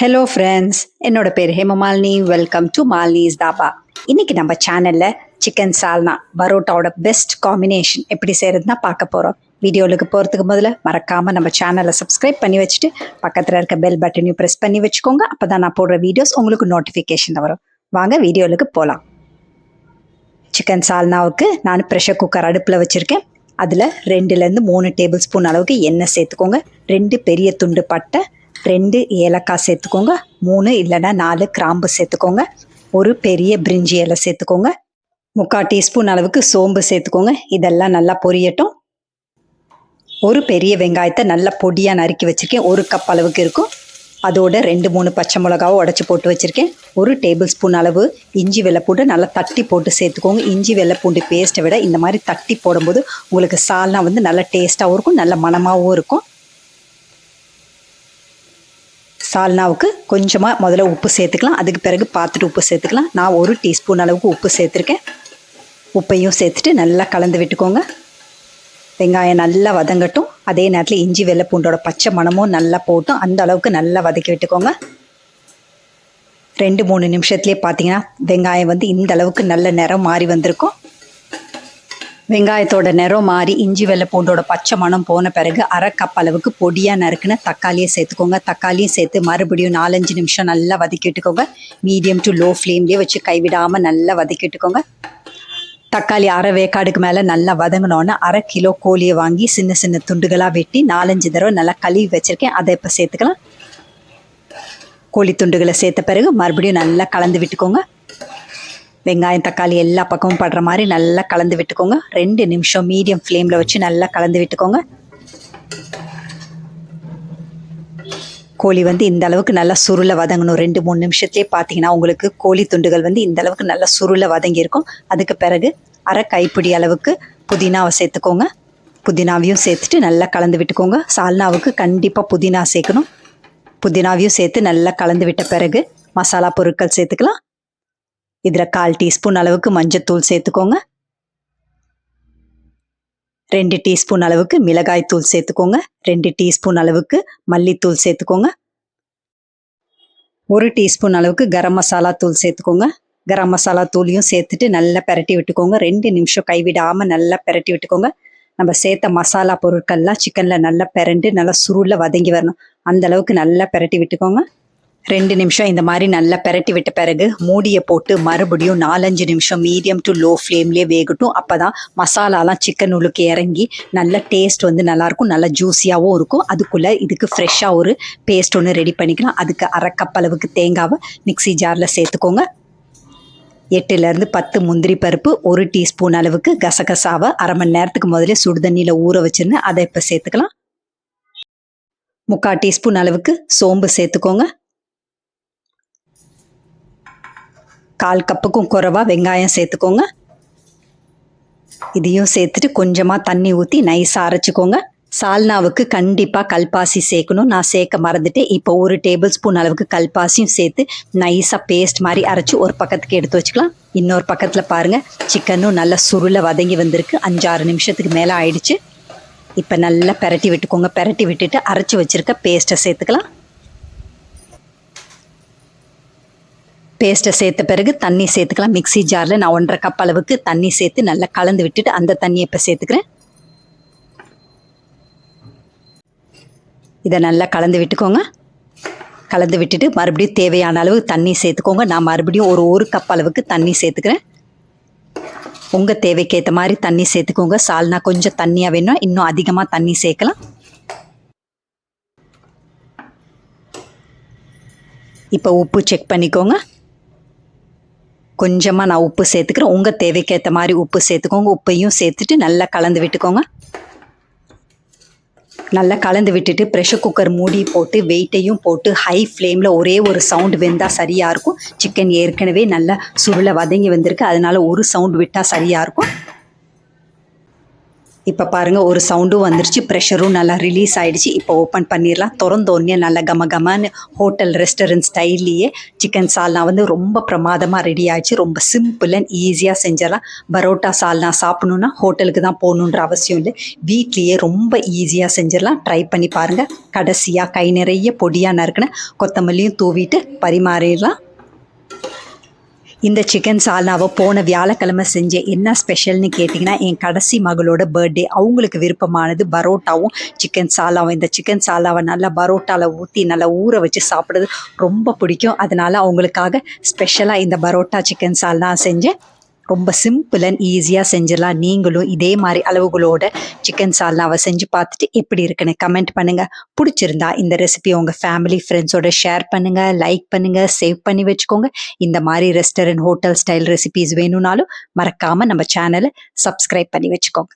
Hello friends என்னோட பேர் Hemamalini. Welcome to Malini's dhaba இன்னைக்கு நம்ம சேனலில் சிக்கன் சால்னா பரோட்டாவோட பெஸ்ட் காம்பினேஷன் எப்படி செய்கிறதுனா பார்க்க போகிறோம் வீடியோவுக்கு போகிறதுக்கு முதல்ல மறக்காமல் நம்ம சேனலை சப்ஸ்கிரைப் பண்ணி வச்சுட்டு பக்கத்தில் இருக்க பெல் பட்டனையும் ப்ரெஸ் பண்ணி வச்சுக்கோங்க. அப்போ தான் நான் போடுற வீடியோஸ் உங்களுக்கு நோட்டிஃபிகேஷன் வரும். வாங்க வீடியோவுக்கு போகலாம் சிக்கன் சால்னாவுக்கு நான் ப்ரெஷர் குக்கர் அடுப்பில் வச்சுருக்கேன். அதில் ரெண்டுலேருந்து மூணு டேபிள் ஸ்பூன் அளவுக்கு எண்ணெய் சேர்த்துக்கோங்க. ரெண்டு பெரிய துண்டு பட்டை ரெண்டு ஏலக்காய் சேர்த்துக்கோங்க. மூணு இல்லைன்னா நாலு கிராம்பு சேர்த்துக்கோங்க. ஒரு பெரிய பிரிஞ்சி இலை சேர்த்துக்கோங்க. முக்கால் டீஸ்பூன் அளவுக்கு சோம்பு சேர்த்துக்கோங்க. இதெல்லாம் நல்லா பொரியட்டும். ஒரு பெரிய வெங்காயத்தை நல்லா பொடியாக நறுக்கி வச்சுருக்கேன். ஒரு கப் அளவுக்கு இருக்கும். அதோட ரெண்டு மூணு பச்சை மிளகாவை உடச்சி போட்டு வச்சுருக்கேன். ஒரு டேபிள் ஸ்பூன் அளவு இஞ்சி வெள்ளைப்பூண்டு நல்லா தட்டி போட்டு சேர்த்துக்கோங்க. இஞ்சி வெள்ளைப்பூண்டு பேஸ்ட்டை விட இந்த மாதிரி தட்டி போடும்போது உங்களுக்கு சால்னா வந்து நல்லா டேஸ்ட்டாகவும் இருக்கும் நல்ல மணமாகவும் இருக்கும். சால்னாவுக்கு கொஞ்சமாக முதல்ல உப்பு சேர்த்துக்கலாம். அதுக்கு பிறகு பார்த்துட்டு உப்பு சேர்த்துக்கலாம். நான் ஒரு டீஸ்பூன் அளவுக்கு உப்பு சேர்த்துருக்கேன். உப்பையும் சேர்த்துட்டு நல்லா கலந்து விட்டுக்கோங்க. வெங்காயம் நல்லா வதங்கட்டும். அதே நேரத்தில் இஞ்சி வெள்ளை பூண்டோட பச்சை மணமும் நல்லா போட்டும். அந்த அளவுக்கு நல்லா வதக்கி விட்டுக்கோங்க. ரெண்டு மூணு நிமிஷத்துலேயே பார்த்தீங்கன்னா வெங்காயம் வந்து இந்த அளவுக்கு நல்ல நிறம் மாறி வந்திருக்கும். வெங்காயத்தோட நிறம் மாறி இஞ்சி வெள்ளை பூண்டோட பச்சை மணம் போன பிறகு அரை கப் அளவுக்கு பொடியாக நறுக்குன்னு தக்காளியை சேர்த்துக்கோங்க. தக்காளியும் சேர்த்து மறுபடியும் நாலஞ்சு நிமிஷம் நல்லா வதக்கிட்டுக்கோங்க மீடியம் டு லோ ஃப்ளேம்லேயே வச்சு கைவிடாமல் நல்லா வதக்கிட்டுக்கோங்க தக்காளி அரை வேக்காடுக்கு மேலே நல்லா வதங்கினோன்னு அரை கிலோ கோழியை வாங்கி சின்ன சின்ன துண்டுகளாக வெட்டி நாலஞ்சு தடவை நல்லா கழுவி வச்சுருக்கேன். அதை இப்போ சேர்த்துக்கலாம். கோழி துண்டுகளை சேர்த்த பிறகு மறுபடியும் நல்லா கலந்து விட்டுக்கோங்க. வெங்காயம் தக்காளி எல்லா பக்கமும் படுற மாதிரி நல்லா கலந்து விட்டுக்கோங்க. ரெண்டு நிமிஷம் மீடியம் ஃப்ளேமில் வச்சு நல்லா கலந்து விட்டுக்கோங்க. கோழி வந்து இந்த அளவுக்கு நல்லா சுருளை வதங்கணும். ரெண்டு மூணு நிமிஷத்துலேயே பார்த்தீங்கன்னா உங்களுக்கு கோழி துண்டுகள் வந்து இந்த அளவுக்கு நல்லா சுருளை வதங்கியிருக்கும். அதுக்கு பிறகு அரை கைப்பிடி அளவுக்கு புதினாவை சேர்த்துக்கோங்க. புதினாவையும் சேர்த்துட்டு நல்லா கலந்து விட்டுக்கோங்க. சால்னாவுக்கு கண்டிப்பாக புதினா சேர்க்கணும். புதினாவையும் சேர்த்து நல்லா கலந்து விட்ட பிறகு மசாலா பொருட்கள் சேர்த்துக்கலாம். இதில் கால் டீஸ்பூன் அளவுக்கு மஞ்சத்தூள் சேர்த்துக்கோங்க. ரெண்டு டீஸ்பூன் அளவுக்கு மிளகாய் தூள் சேர்த்துக்கோங்க. ரெண்டு டீஸ்பூன் அளவுக்கு மல்லித்தூள் சேர்த்துக்கோங்க. ஒரு டீஸ்பூன் அளவுக்கு கரம் மசாலா தூள் சேர்த்துக்கோங்க. கரம் மசாலா தூளையும் சேர்த்துட்டு நல்லா பெரட்டி விட்டுக்கோங்க. ரெண்டு நிமிஷம் கைவிடாமல் நல்லா பெரட்டி விட்டுக்கோங்க. நம்ம சேர்த்த மசாலா பொருட்கள்லாம் சிக்கனில் நல்லா பெரண்டு நல்லா சுருளில் வதங்கி வரணும். அந்த அளவுக்கு நல்லா பெரட்டி விட்டுக்கோங்க. ரெண்டு நிமிஷம் இந்த மாதிரி நல்லா பெரட்டி விட்ட பிறகு மூடியை போட்டு மறுபடியும் நாலஞ்சு நிமிஷம் மீடியம் டு லோ ஃப்ளேம்லேயே வேகட்டும். அப்போ தான் மசாலாலாம் சிக்கன் உள்ளுக்கு இறங்கி நல்ல டேஸ்ட் வந்து நல்லாயிருக்கும் நல்லா ஜூஸியாகவும் இருக்கும். அதுக்குள்ளே இதுக்கு ஃப்ரெஷ்ஷாக ஒரு பேஸ்ட் ஒன்று ரெடி பண்ணிக்கலாம். அதுக்கு அரை கப் அளவுக்கு தேங்காவை மிக்ஸி ஜாரில் சேர்த்துக்கோங்க. எட்டுலேருந்து பத்து முந்திரி பருப்பு ஒரு டீஸ்பூன் அளவுக்கு கசகசாவை அரை மணி நேரத்துக்கு முதல்ல சுடுதண்ணியில் ஊற வச்சுருந்து அதை இப்போ சேர்த்துக்கலாம். முக்கால் டீஸ்பூன் அளவுக்கு சோம்பு சேர்த்துக்கோங்க. கால் கப்புக்கும் குறைவாக வெங்காயம் சேர்த்துக்கோங்க. இதையும் சேர்த்துட்டு கொஞ்சமாக தண்ணி ஊற்றி நைஸாக அரைச்சிக்கோங்க. சால்னாவுக்கு கண்டிப்பாக கல்பாசி சேர்க்கணும். நான் சேர்க்க மறந்துட்டேன் இப்போ ஒரு டேபிள் ஸ்பூன் அளவுக்கு கல்பாசியும் சேர்த்து நைஸாக பேஸ்ட் மாதிரி அரைச்சி ஒரு பக்கத்துக்கு எடுத்து வச்சுக்கலாம். இன்னொரு பக்கத்தில் பாருங்கள் சிக்கனும் நல்லா சுருளை வதங்கி வந்திருக்கு. அஞ்சாறு நிமிஷத்துக்கு மேலே ஆயிடுச்சு. இப்போ நல்லா பெரட்டி விட்டுக்கோங்க. பெரட்டி விட்டுட்டு அரைச்சி வச்சுருக்க பேஸ்ட்டை சேர்த்துக்கலாம். பேஸ்ட்டை சேர்த்த பிறகு தண்ணி சேர்த்துக்கலாம். மிக்ஸி ஜாரில் நான் ஒன்றரை கப் அளவுக்கு தண்ணி சேர்த்து நல்லா கலந்து விட்டுட்டு அந்த தண்ணியை இப்போ சேர்த்துக்கிறேன். இதை நல்லா கலந்து விட்டுக்கோங்க. கலந்து விட்டுட்டு மறுபடியும் தேவையான அளவு தண்ணி சேர்த்துக்கோங்க. நான் மறுபடியும் ஒரு ஒரு கப் அளவுக்கு தண்ணி சேர்த்துக்கிறேன். உங்கள் தேவைக்கேற்ற மாதிரி தண்ணி சேர்த்துக்கோங்க. சால்னா கொஞ்சம் தண்ணியாக வேணும் இன்னும் அதிகமாக தண்ணி சேர்க்கலாம். இப்போ உப்பு செக் பண்ணிக்கோங்க. கொஞ்சமாக நான் உப்பு சேர்த்துக்கிறேன். உங்கள் தேவைக்கேற்ற மாதிரி உப்பு சேர்த்துக்கோங்க. உப்பையும் சேர்த்துட்டு நல்லா கலந்து விட்டுக்கோங்க. நல்லா கலந்து விட்டுட்டு ப்ரெஷர் குக்கர் மூடி போட்டு வெயிட்டையும் போட்டு ஹை ஃப்ளேமில் ஒரே ஒரு சவுண்டு வெந்தால் சரியாக இருக்கும். சிக்கன் ஏற்கனவே நல்லா சுருளை வதங்கி வந்திருக்கு. அதனால ஒரு சவுண்ட் விட்டால் சரியாக இருக்கும். இப்போ பாருங்க ஒரு சவுண்டும் வந்துருச்சு ப்ரெஷரும் நல்லா ரிலீஸ் ஆயிடுச்சு. இப்போ ஓப்பன் பண்ணிடலாம் திறந்தோடனே நல்லா கம கமன்னு ஹோட்டல் ரெஸ்டாரண்ட் ஸ்டைல்லையே சிக்கன் சால்னா வந்து ரொம்ப பிரமாதமாக ரெடி ஆயிடுச்சு. ரொம்ப சிம்பிள் அண்ட் ஈஸியாக செஞ்சிடலாம் பரோட்டா சால்னா சாப்பிடணுன்னா ஹோட்டலுக்கு தான் போகணுன்ற அவசியம் இல்லை. வீட்லேயே ரொம்ப ஈஸியாக செஞ்சிடலாம் ட்ரை பண்ணி பாருங்கள் கடைசியாக கை நிறைய பொடியாக நறுக்கின கொத்தமல்லியும் தூவிட்டு பரிமாறிடலாம் இந்த சிக்கன் சால்னாவை போன வியாழக்கிழமை செஞ்சேன் என்ன ஸ்பெஷல்னு கேட்டிங்கன்னா என் கடைசி மகளோட பர்த்டே அவங்களுக்கு விருப்பமானது பரோட்டாவும் சிக்கன் சாலாவும் இந்த சிக்கன் சாலாவை நல்லா பரோட்டாவில் ஊற்றி நல்லா ஊற வச்சு சாப்பிட்றது ரொம்ப பிடிக்கும். அதனால் அவங்களுக்காக ஸ்பெஷலாக இந்த பரோட்டா சிக்கன் சால்னா செஞ்சேன் ரொம்ப சிம்பிள் அண்ட் ஈஸியாக செஞ்சிடலாம். நீங்களும் இதே மாதிரி அளவுகளோட சிக்கன் சால்னாவை செஞ்சு பார்த்துட்டு எப்படி இருக்குன்னு கமெண்ட் பண்ணுங்கள் பிடிச்சிருந்தா இந்த ரெசிபி உங்கள் ஃபேமிலி ஃப்ரெண்ட்ஸோட ஷேர் பண்ணுங்கள் லைக் பண்ணுங்கள் சேவ் பண்ணி வச்சுக்கோங்க. இந்த மாதிரி ரெஸ்டாரண்ட் ஹோட்டல் ஸ்டைல் ரெசிபிஸ் வேணும்னாலும் மறக்காமல் நம்ம சேனலை சப்ஸ்கிரைப் பண்ணி வச்சுக்கோங்க.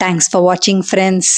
தேங்க்ஸ் ஃபார் வாட்சிங் ஃப்ரெண்ட்ஸ்